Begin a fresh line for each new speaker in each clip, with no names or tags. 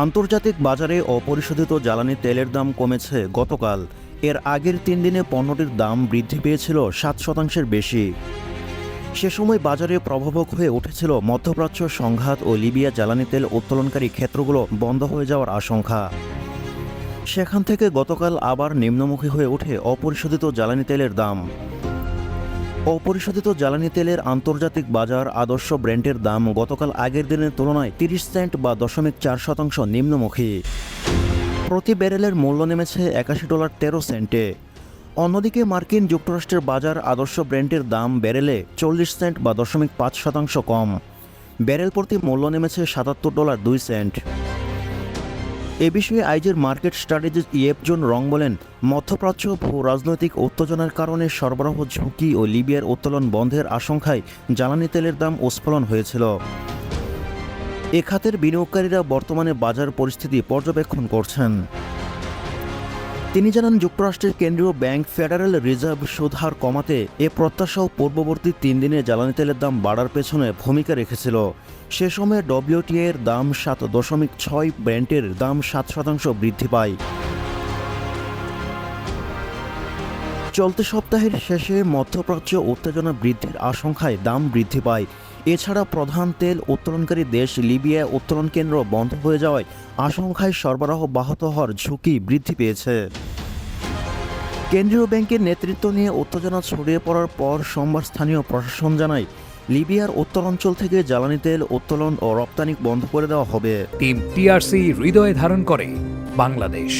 আন্তর্জাতিক বাজারে অপরিশোধিত জ্বালানি তেলের দাম কমেছে গতকাল। এর আগের তিন দিনে পণ্যটির দাম বৃদ্ধি পেয়েছিল সাত শতাংশের বেশি। সে সময় বাজারে প্রভাবক হয়ে উঠেছিল মধ্যপ্রাচ্য সংঘাত ও লিবিয়া জ্বালানি তেল উত্তোলনকারী ক্ষেত্রগুলো বন্ধ হয়ে যাওয়ার আশঙ্কা। সেখান থেকে গতকাল আবার নিম্নমুখী হয়ে ওঠে অপরিশোধিত জ্বালানি তেলের দাম। অপরিশোধিত জ্বালানি তেলের আন্তর্জাতিক বাজার আদর্শ ব্র্যান্ডের দাম গতকাল আগের দিনের তুলনায় তিরিশ সেন্ট বা দশমিক চার শতাংশ নিম্নমুখী। প্রতি ব্যারেলের মূল্য নেমেছে একাশি ডলার তেরো সেন্টে। অন্যদিকে মার্কিন যুক্তরাষ্ট্রের বাজার আদর্শ ব্র্যান্ডের দাম ব্যারেলে চল্লিশ সেন্ট বা দশমিক পাঁচ শতাংশ কম। ব্যারেল প্রতি মূল্য নেমেছে সাতাত্তর ডলার দুই সেন্ট। এ বিষয়ে আইজের মার্কেট স্ট্র্যাটেজিস্ট ইয়েপজন রং বলেন, মধ্যপ্রাচ্য ভূ রাজনৈতিক উত্তেজনার কারণে সরবরাহ ঝুঁকি ও লিবিয়ার উত্তোলন বন্ধের আশঙ্কায় জ্বালানি তেলের দাম উস্ফলন হয়েছিল। এ খাতের বিনিয়োগকারীরা বর্তমানে বাজার পরিস্থিতি পর্যবেক্ষণ করছেন। তিনি জানান, যুক্তরাষ্ট্রের কেন্দ্রীয় ব্যাংক ফেডারেল রিজার্ভ সুদ হার কমাতে এ প্রত্যাশাও পূর্ববর্তী তিন দিনে জ্বালানি তেলের দাম বাড়ার পেছনে ভূমিকা রেখেছিল। সে সময়ে ডব্লিউটিএর এর দাম সাত দশমিক ছয় ব্র্যান্ডের দাম সাত শতাংশ বৃদ্ধি পায়। চলতি সপ্তাহের শেষে মধ্যপ্রাচ্য উত্তেজনা বৃদ্ধির আশঙ্কায় দাম বৃদ্ধি পায়। এছাড়া প্রধান তেল উত্তোলনকারী দেশ লিবিয়া উত্তোলন কেন্দ্র বন্ধ হয়ে যাওয়ায় আশঙ্কায় সরবরাহ ব্যাহত হওয়ার ঝুঁকি বৃদ্ধি পেয়েছে। কেন্দ্রীয় ব্যাংকের নেতৃত্ব নিয়ে উত্তেজনা ছড়িয়ে পড়ার পর সোমবার স্থানীয় প্রশাসন জানায়, লিবিয়ার উত্তরাঞ্চল থেকে জ্বালানি তেল উত্তোলন ও রপ্তানি বন্ধ করে দেওয়া হবে।
টিম টিআরসি হৃদয়ে ধারণ করে বাংলাদেশ।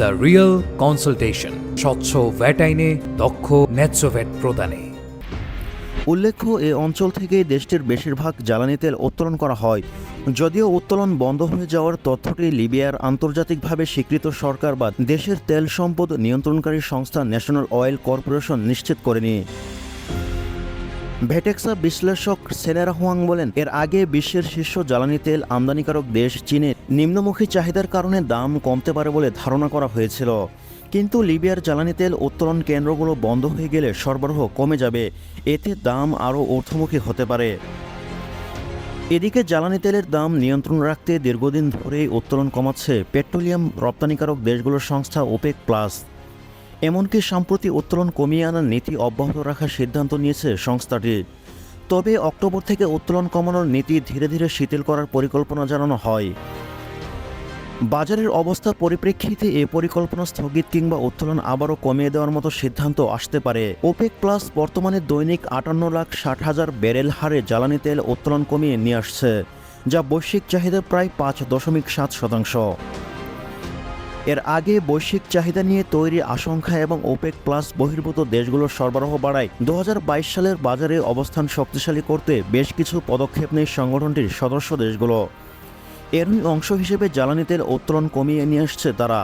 দ্য রিয়েল কনসালটেশন, স্বচ্ছ ভ্যাট আইনে দক্ষ ন্যায্য ভ্যাট প্রদানে।
উল্লেখ্য, এ অঞ্চল থেকে দেশটির বেশিরভাগ জ্বালানি তেল উত্তোলন করা হয়। যদিও উত্তোলন বন্ধ হয়ে যাওয়ার তথ্যটি লিবিয়ার আন্তর্জাতিকভাবে স্বীকৃত সরকার বা দেশের তেল সম্পদ নিয়ন্ত্রণকারী সংস্থা ন্যাশনাল অয়েল কর্পোরেশন নিশ্চিত করেনি। ভেটেক্সা বিশ্লেষক সেনেরা হুয়াং বলেন, এর আগে বিশ্বের শীর্ষ জ্বালানি তেল আমদানিকারক দেশ চীনের নিম্নমুখী চাহিদার কারণে দাম কমতে পারে বলে ধারণা করা হয়েছিল। কিন্তু লিবিয়ার জ্বালানি তেল উত্তোলন কেন্দ্রগুলো বন্ধ হয়ে গেলে সরবরাহ কমে যাবে। এতে দাম আরও ঊর্ধ্বমুখী হতে পারে। এদিকে জ্বালানি তেলের দাম নিয়ন্ত্রণ রাখতে দীর্ঘদিন ধরেই উত্তোলন কমাচ্ছে পেট্রোলিয়াম রপ্তানিকারক দেশগুলোর সংস্থা ওপেক প্লাস। এমনকি সম্প্রতি উত্তোলন কমিয়ে আনার নীতি অব্যাহত রাখার সিদ্ধান্ত নিয়েছে সংস্থাটি। তবে অক্টোবর থেকে উত্তোলন কমানোর নীতি ধীরে ধীরে শিথিল করার পরিকল্পনা জানানো হয়। বাজারের অবস্থার পরিপ্রেক্ষিতে এ পরিকল্পনা স্থগিত কিংবা উত্তোলন আবারও কমিয়ে দেওয়ার মতো সিদ্ধান্ত আসতে পারে। ওপেক প্লাস বর্তমানে দৈনিক আটান্ন লাখ ষাট হাজার ব্যারেল হারে জ্বালানি তেল উত্তোলন কমিয়ে নিয়ে আসছে, যা বৈশ্বিক চাহিদা প্রায় পাঁচ দশমিক সাত শতাংশ। এর আগে বৈশ্বিক চাহিদা নিয়ে তৈরি আশঙ্কা এবং ওপেক প্লাস বহির্ভূত দেশগুলোর সরবরাহ বাড়ায়। দু হাজার বাইশ সালের বাজারে অবস্থান শক্তিশালী করতে বেশ কিছু পদক্ষেপ নেয় সংগঠনটির সদস্য দেশগুলো। এরই অংশ হিসেবে জ্বালানি তেল উত্তোলন কমিয়ে নিয়ে আসছে তারা।